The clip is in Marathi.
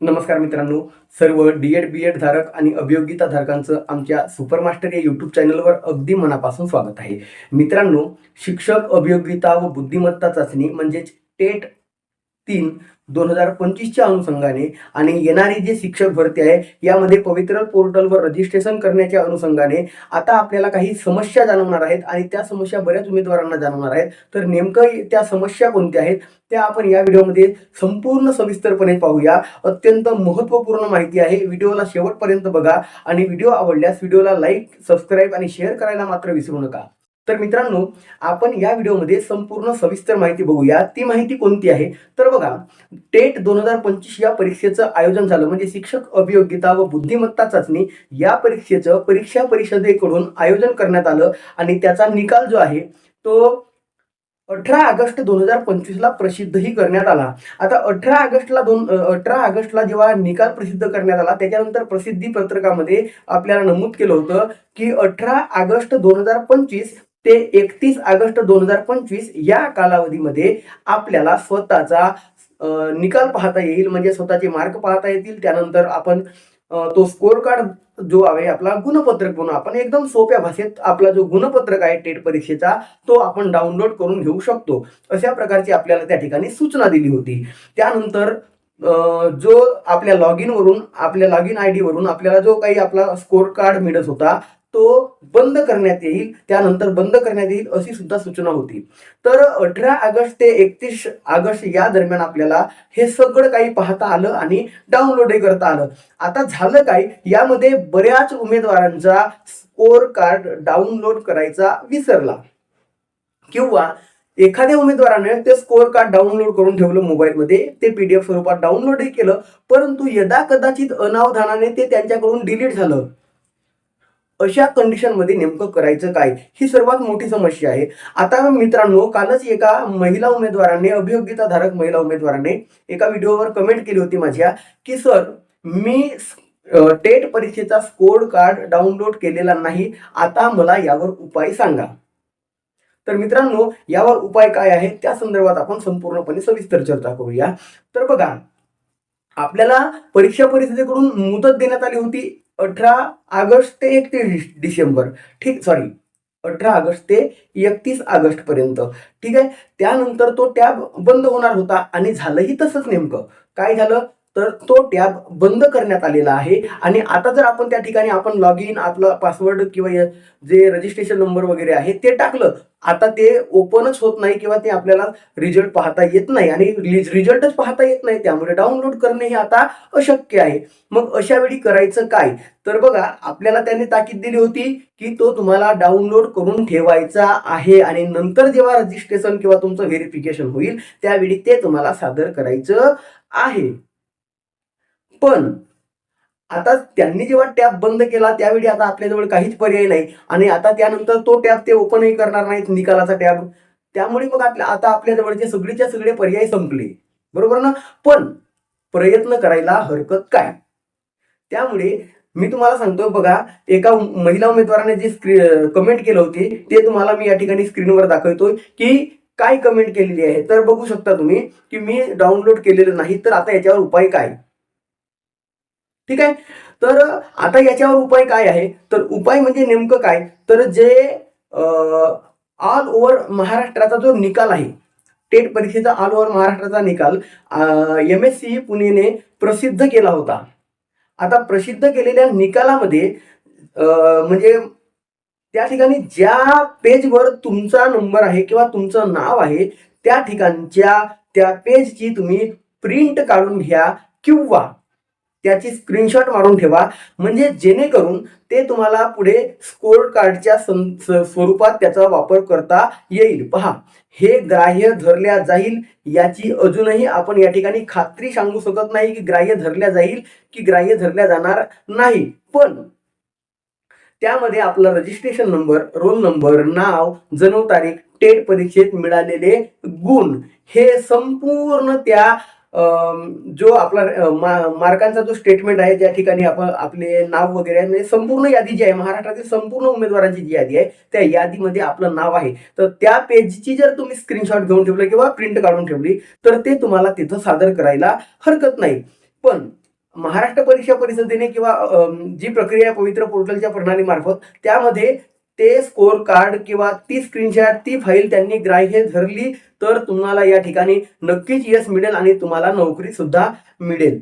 नमस्कार मित्रांनो. सर्व डी एड बी एड धारक आणि अभियोगिता धारकांचं आमच्या सुपरमास्टर या यूट्यूब चॅनलवर अगदी मनापासून स्वागत आहे. मित्रांनो शिक्षक अभियोगिता व बुद्धिमत्ता चाचणी म्हणजेच टेट तीन दोन हजार पंचवीसच्या अनुषंगाने आणि येणारी जी शिक्षक भरती आहे यामध्ये पवित्र पोर्टलवर रजिस्ट्रेशन करण्याच्या अनुषंगाने आता आपल्याला काही समस्या जाणवणार आहेत आणि त्या समस्या बऱ्याच उमेदवारांना जाणवणार आहेत. तर नेमकं त्या समस्या कोणत्या आहेत त्या आपण या व्हिडिओमध्ये संपूर्ण सविस्तरपणे पाहूया. अत्यंत महत्त्वपूर्ण माहिती आहे. व्हिडिओला शेवटपर्यंत बघा आणि व्हिडिओ आवडल्यास व्हिडिओला लाईक सबस्क्राईब आणि शेअर करायला मात्र विसरू नका. तर मित्रांनो आपण या व्हिडिओमध्ये संपूर्ण सविस्तर माहिती बघूया. ती माहिती कोणती आहे? तर बघा टेट दोन हजार पंचवीस या परीक्षेचं आयोजन झालं. म्हणजे शिक्षक अभियोगिता व बुद्धिमत्ता चाचणी या परीक्षेचं परीक्षा परिषदेकडून आयोजन करण्यात आलं आणि त्याचा निकाल जो आहे तो अठरा ऑगस्ट दोन हजार पंचवीसला प्रसिद्धही करण्यात आला. आता अठरा ऑगस्टला दोन अठरा ऑगस्टला जेव्हा निकाल प्रसिद्ध करण्यात आला त्याच्यानंतर प्रसिद्धी पत्रकामध्ये आपल्याला नमूद केलं होतं की अठरा ऑगस्ट दोन हजार पंचवीस ते एकतीस ऑगस्ट दोन हजार पंचवीस या कालावधीमध्ये आपल्याला स्वतःचा निकाल पाहता येईल म्हणजे स्वतःचे मार्क पाहता येतील. त्यानंतर आपण तो स्कोर कार्ड जो आहे आपला गुणपत्रक म्हणून आपण एकदम सोप्या भाषेत आपला जो गुणपत्रक आहे टेट परीक्षेचा तो आपण डाउनलोड करून घेऊ शकतो. अशा प्रकारची आपल्याला त्या ठिकाणी सूचना दिली होती. त्यानंतर जो आपल्या लॉग इनवरून आपल्या लॉग इन आय डीवरून आपल्याला जो काही आपला स्कोर कार्ड मिळत होता तो बंद करण्यात येईल त्यानंतर बंद करण्यात येईल अशी सुद्धा सूचना होती. तर अठरा ऑगस्ट ते एकतीस ऑगस्ट या दरम्यान आपल्याला हे सगळं काही पाहता आलं आणि डाउनलोडही करता आलं. आता झालं काय? यामध्ये बऱ्याच उमेदवारांचा स्कोर कार्ड डाउनलोड करायचा विसरला. किंवा एखाद्या उमेदवाराने ते स्कोअर कार्ड डाउनलोड करून ठेवलं मोबाईलमध्ये ते पीडीएफ स्वरूपात डाउनलोडही केलं परंतु यदा कदाचित अनावधानाने ते त्यांच्याकडून डिलीट झालं. अशा कंडिशनमध्ये नेमकं करायचं काय? ही सर्वात मोठी समस्या आहे. आता मित्रांनो कालच एका महिला उमेदवाराने अभियोगिताधारक महिला उमेदवाराने एका व्हिडिओवर कमेंट केली होती माझ्या की सर मी टेट परीक्षेचा स्कोर कार्ड डाउनलोड केलेला नाही. आता मला यावर उपाय सांगा. तर मित्रांनो यावर उपाय काय आहे त्या संदर्भात आपण संपूर्णपणे सविस्तर चर्चा करूया. तर बघा आपल्याला परीक्षा परिषदेकडून मुदत देण्यात आली होती. अठरा ऑगस्ट ते एकतीस डिसेंबर. ठीक सॉरी अठरा ऑगस्ट ते एकतीस ऑगस्ट पर्यंत. ठीक आहे? त्यानंतर तो टॅब बंद होणार होता आणि झालंही तसंच नेमकं. काय झालं? तर तो टॅब बंद करण्यात आलेला आहे. आणि आता जर आपण त्या ठिकाणी आपण लॉग इन आपला पासवर्ड किंवा जे रजिस्ट्रेशन नंबर वगैरे आहे ते टाकलं आता ते ओपनच होत नाही किंवा ते आपल्याला रिझल्ट पाहता येत नाही. आणि रिझल्टच पाहता येत नाही. त्यामुळे डाउनलोड करणे हे आता अशक्य आहे. मग अशा वेळी करायचं काय? तर बघा आपल्याला त्याने ताकीद दिली होती की तो तुम्हाला डाउनलोड करून ठेवायचा आहे. आणि नंतर जेव्हा रजिस्ट्रेशन किंवा तुमचं व्हेरिफिकेशन होईल त्यावेळी ते तुम्हाला सादर करायचं आहे. पण आता त्यांनी जेव्हा टॅप बंद केला त्यावेळी आता आपल्याजवळ काहीच पर्याय नाही. आणि आता त्यानंतर तो टॅप ते ओपनही करणार नाहीत निकालाचा टॅब. त्यामुळे मग आपल्या आता आपल्याजवळचे सगळेच्या सगळे पर्याय संपले. बरोबर ना? पण प्रयत्न करायला हरकत काय? त्यामुळे मी तुम्हाला सांगतो बघा एका महिला उमेदवाराने जे स्क्री कमेंट केलं होते ते तुम्हाला मी या ठिकाणी स्क्रीनवर दाखवतोय की काय कमेंट केलेली आहे. तर बघू शकता तुम्ही की मी डाउनलोड केलेलं नाही तर आता याच्यावर उपाय काय? ठीक आहे? तर आता याच्यावर उपाय काय आहे? तर उपाय म्हणजे नेमकं काय? तर जे ऑल ओव्हर महाराष्ट्राचा जो निकाल आहे टेट परीक्षेचा ऑल ओव्हर महाराष्ट्राचा निकाल एम एस सी पुणेने प्रसिद्ध केला होता. आता प्रसिद्ध केलेल्या निकालामध्ये म्हणजे त्या ठिकाणी ज्या पेजवर तुमचा नंबर आहे किंवा तुमचं नाव आहे त्या ठिकाणच्या त्या पेजची तुम्ही प्रिंट काढून घ्या किंवा त्याची स्क्रीनशॉट मारून ठेवा. म्हणजे जेणेकरून ते तुम्हाला पुढे स्कोर कार्डच्या स्वरूपात त्याचा वापर करता येईल. पहा हे ग्राह्य धरल्या जाईल याची अजूनही आपण या ठिकाणी खात्री सांगू शकत नाही की ग्राह्य धरल्या जाईल की ग्राह्य धरल्या जाणार नाही. पण त्यामध्ये आपला रजिस्ट्रेशन नंबर रोल नंबर नाव जन्मतारीख टेट परीक्षेत मिळालेले गुण हे संपूर्ण त्या जो आपला मा- मार्कांचा जो स्टेटमेंट आहे ज्या ठिकाणी आपण आपले नाव वगैरे आहे, म्हणजे संपूर्ण यादी जी आहे महाराष्ट्रातील संपूर्ण उमेदवारांची जी यादी आहे त्या यादीमध्ये आपलं नाव आहे. तर त्या पेजची जर तुम्ही स्क्रीनशॉट घेऊन ठेवलं किंवा प्रिंट काढून ठेवली तर ते तुम्हाला तिथं सादर करायला हरकत नाही. पण महाराष्ट्र परीक्षा परिषदेने किंवा जी प्रक्रिया पवित्र पोर्टलच्या प्रणालीमार्फत त्यामध्ये ते स्कोअर कार्ड किंवा ती स्क्रीनशॉट ती फाईल त्यांनी ग्राह्य धरली तर तुम्हाला या ठिकाणी नक्कीच यश मिळेल आणि तुम्हाला नोकरी सुद्धा मिळेल.